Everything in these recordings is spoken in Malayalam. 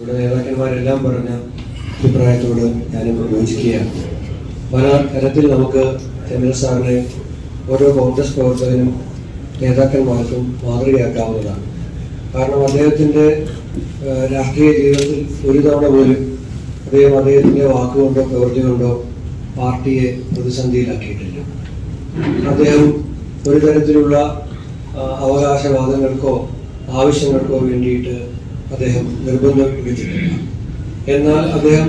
ഇവിടെ നേതാക്കന്മാരെല്ലാം പറഞ്ഞ അഭിപ്രായത്തോട് ഞാനും യോജിക്കുകയാണ് പല തരത്തിൽ നമുക്ക് എം സാറിനെ ഓരോ കോൺഗ്രസ് പ്രവർത്തകനും നേതാക്കന്മാർക്കും മാതൃകയാക്കാവുന്നതാണ്. കാരണം അദ്ദേഹത്തിന്റെ രാഷ്ട്രീയ ജീവിതത്തിൽ ഒരു തവണ പോലും അദ്ദേഹം അദ്ദേഹത്തിന്റെ വാക്കുകൊണ്ടോ പ്രവൃത്തി കൊണ്ടോ പാർട്ടിയെ പ്രതിസന്ധിയിലാക്കിയിട്ടില്ല. അദ്ദേഹം ഒരു തരത്തിലുള്ള അവകാശവാദങ്ങൾക്കോ ആവശ്യങ്ങൾക്കോ വേണ്ടിയിട്ട് അദ്ദേഹം നിർബന്ധം പിടിച്ചിട്ടില്ല എന്നാൽ അദ്ദേഹം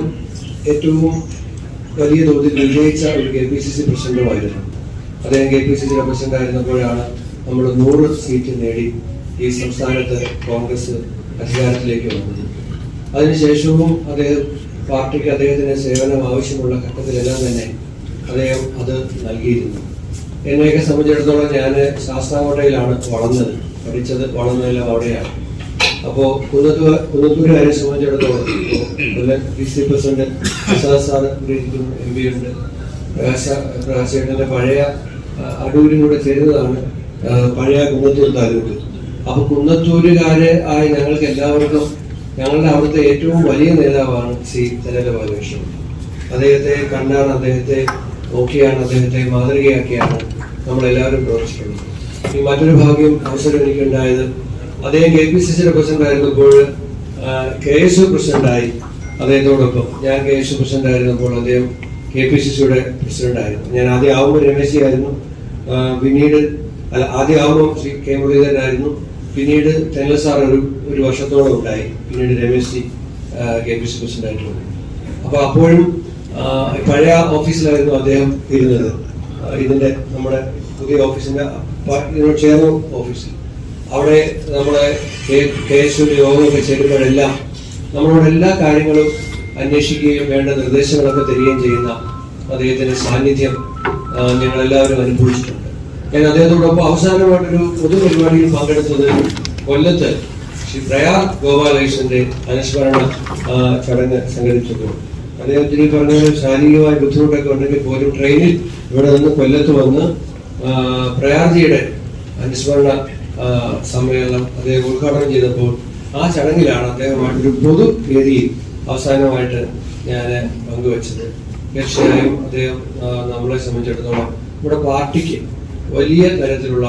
ഏറ്റവും വലിയ തോതിൽ വിജയിച്ച ഒരു കെ പി സി സി പ്രസിഡന്റുമായിരുന്നു. അദ്ദേഹം കെ പി സി സിയുടെ പ്രസിഡന്റ് ആയിരുന്നപ്പോഴാണ് നമ്മൾ നൂറ് സീറ്റ് നേടി ഈ സംസ്ഥാനത്ത് കോൺഗ്രസ് അധികാരത്തിലേക്ക് വന്നത്. അതിനുശേഷവും അദ്ദേഹം പാർട്ടിക്ക് അദ്ദേഹത്തിന് സേവനം ആവശ്യമുള്ള ഘട്ടത്തിലെല്ലാം തന്നെ അദ്ദേഹം അത് നൽകിയിരുന്നു. എന്നെയൊക്കെ സംബന്ധിച്ചിടത്തോളം ഞാൻ ശാസ്താംകോട്ടയിലാണ് വളർന്നത്. പഠിച്ചത് വളർന്നതെല്ലാം അവിടെയാണ്. അപ്പോൾ കുന്നത്തൂർ കുന്നത്തൂരുകാരെ സംബന്ധിച്ചിടത്തോളം എം പി ഉണ്ട്. പ്രകാശ പ്രകാശേട്ടന്റെ പഴയ അടൂരും കൂടെ ചേരുന്നതാണ് പഴയ കുന്നത്തൂർ താലൂക്ക്. അപ്പൊ കുന്നത്തൂരുകാരെ ആയി ഞങ്ങൾക്ക് എല്ലാവർക്കും ഞങ്ങളുടെ അവിടുത്തെ ഏറ്റവും വലിയ നേതാവാണ് ശ്രീ തരല ബാലകൃഷ്ണൻ. അദ്ദേഹത്തെ കണ്ടാണ് അദ്ദേഹത്തെ നോക്കിയാണ് അദ്ദേഹത്തെ മാതൃകയാക്കിയാണ് നമ്മളെല്ലാവരും പ്രവർത്തിക്കുന്നത്. ഈ മറ്റൊരു ഭാഗ്യം അവസരം എനിക്കുണ്ടായത് അദ്ദേഹം കെ പി സി സിയുടെ പ്രസിഡന്റ് ആയിരുന്നപ്പോൾ കെ എസ് യു പ്രസിഡന്റായി അദ്ദേഹത്തോടൊപ്പം. ഞാൻ കെ എസ് യു പ്രസിഡന്റ് ആയിരുന്നപ്പോൾ അദ്ദേഹം കെ പി സി സിയുടെ പ്രസിഡന്റ് ആയിരുന്നു ഞാൻ ആദ്യം ആവുമ്പോൾ രമേശ് ആയിരുന്നു. പിന്നീട് അല്ല ആദ്യം ആവുമ്പോൾ ശ്രീ കെ മുരളീധരനായിരുന്നു പിന്നീട് തെന്നൽ സാർ ഒരു ഒരു വർഷത്തോളം ഉണ്ടായി. പിന്നീട് Ramesh ji K P C president ആയിട്ടുണ്ട് വന്നു. അപ്പൊ അപ്പോഴും പഴയ ഓഫീസിലായിരുന്നു അദ്ദേഹം ഇരുന്നത്. ഇതിന്റെ നമ്മുടെ പുതിയ ഓഫീസിന്റെ ചെയർമാൻ ഓഫീസിൽ. അവിടെ നമ്മളെ കേശൂര് യോഗമൊക്കെ ചേരുമ്പോഴെല്ലാം നമ്മളോട് എല്ലാ കാര്യങ്ങളും അന്വേഷിക്കുകയും വേണ്ട നിർദ്ദേശങ്ങളൊക്കെ തരികയും ചെയ്യുന്ന അദ്ദേഹത്തിന്റെ സാന്നിധ്യം ഞങ്ങൾ എല്ലാവരും അനുഭവിച്ചിട്ടുണ്ട്. ഞാൻ അദ്ദേഹത്തോടൊപ്പം അവസാനമായിട്ടൊരു പൊതു പരിപാടിയിൽ പങ്കെടുത്തത് കൊല്ലത്ത് ശ്രീ പ്രയാർ ഗോപാലകൃഷ്ണന്റെ അനുസ്മരണ ചടങ്ങ് സംഘടിപ്പിച്ചപ്പോൾ. അദ്ദേഹത്തിന് പറഞ്ഞ ശാരീരികമായ ബുദ്ധിമുട്ടൊക്കെ ഉണ്ടെങ്കിൽ പോലും ട്രെയിനിൽ ഇവിടെ നിന്ന് കൊല്ലത്ത് വന്ന് പ്രയാർജിയുടെ അനുസ്മരണ സമ്മേളനം അദ്ദേഹം ഉദ്ഘാടനം ചെയ്തപ്പോൾ ആ ചടങ്ങിലാണ് അദ്ദേഹമായിട്ടൊരു പൊതു വേദിയിൽ അവസാനമായിട്ട് ഞാൻ പങ്കുവച്ചത്. തീർച്ചയായും അദ്ദേഹം നമ്മളെ സംബന്ധിച്ചിടത്തോളം നമ്മുടെ പാർട്ടിക്ക് വലിയ തരത്തിലുള്ള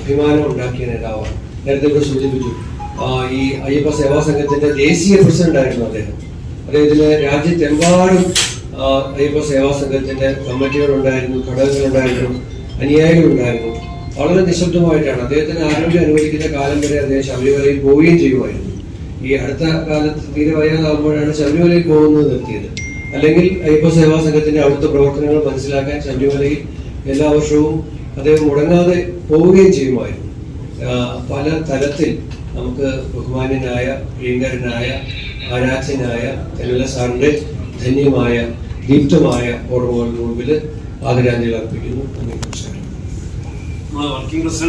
അഭിമാനം ഉണ്ടാക്കിയ നേതാവാണ്. നേരത്തെ ഇവിടെ സൂചിപ്പിച്ചു ഈ അയ്യപ്പ സേവാ സംഘത്തിന്റെ ദേശീയ പ്രസിഡന്റ് ആയിരുന്നു അദ്ദേഹം. അദ്ദേഹത്തിന് രാജ്യത്തെമ്പാടും അയ്യപ്പ സേവാ സംഘത്തിന്റെ കമ്മിറ്റികളുണ്ടായിരുന്നു ഘടകങ്ങളുണ്ടായിരുന്നു അനുയായികളുണ്ടായിരുന്നു. വളരെ നിശബ്ദമായിട്ടാണ്. അദ്ദേഹത്തിന് ആരോഗ്യം അനുവദിക്കുന്ന കാലം വരെ അദ്ദേഹം ശബരിമലയിൽ പോവുകയും ചെയ്യുമായിരുന്നു. ഈ അടുത്ത കാലത്ത് തീരെ വയ്യാതാകുമ്പോഴാണ് ശബരിമലയിൽ പോകുന്നത് നിർത്തിയത്. അല്ലെങ്കിൽ അയ്യപ്പ സേവാ സംഘത്തിന്റെ അടുത്ത പ്രവർത്തനങ്ങൾ മനസ്സിലാക്കാൻ ശബരിമലയിൽ എല്ലാ വർഷവും അദ്ദേഹം മുടങ്ങാതെ പോവുകയും ചെയ്യുമായിരുന്നു. പല തരത്തിൽ നമുക്ക് ബഹുമാന്യനായ പ്രിയങ്കരനായ ആരാധ്യനായ തെന്നല സാറിന്റെ ധന്യമായ ദീപ്തമായ ഓർമ്മകളുടെ മുമ്പിൽ ആദരാഞ്ജലി അർപ്പിക്കുന്നു. നന്ദി നമസ്കാരം. Working president